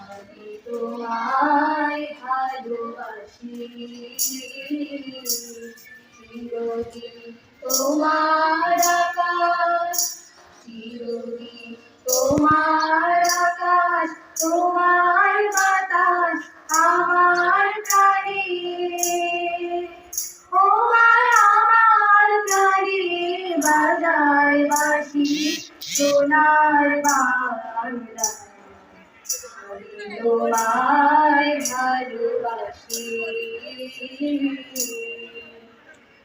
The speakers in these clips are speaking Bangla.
আমি তোমায় ভালোবাসি চিরদিন তোমার আকাশ তোমার আকাশ তোমার সোনার বাংলা তোমায় ভালোবাসি।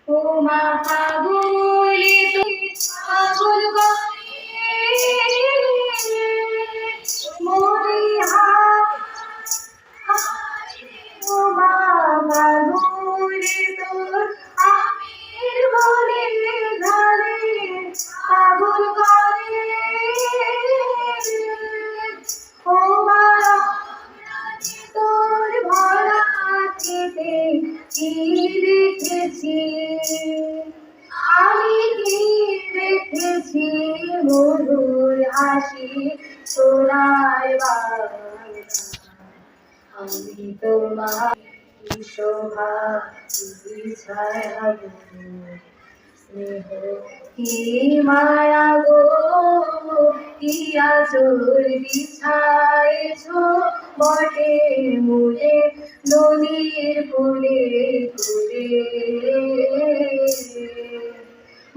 ও মা দেখেছি, আমি কি দেখেছি? মধুর হাসি সোনার বাংলা আমি তোমার শোভা ছায়া স্নেহ কি মায়া গো? কি আচর বিছাইছ? বটে মূলে, নদীর ফুলে ফুলে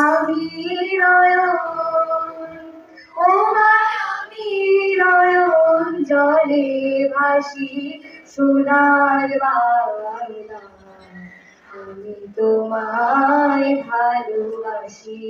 আমি নয়ন ও আমি নয়ন জলে ভাসি সোনার বাংলা আমি তোমায় ভালোবাসি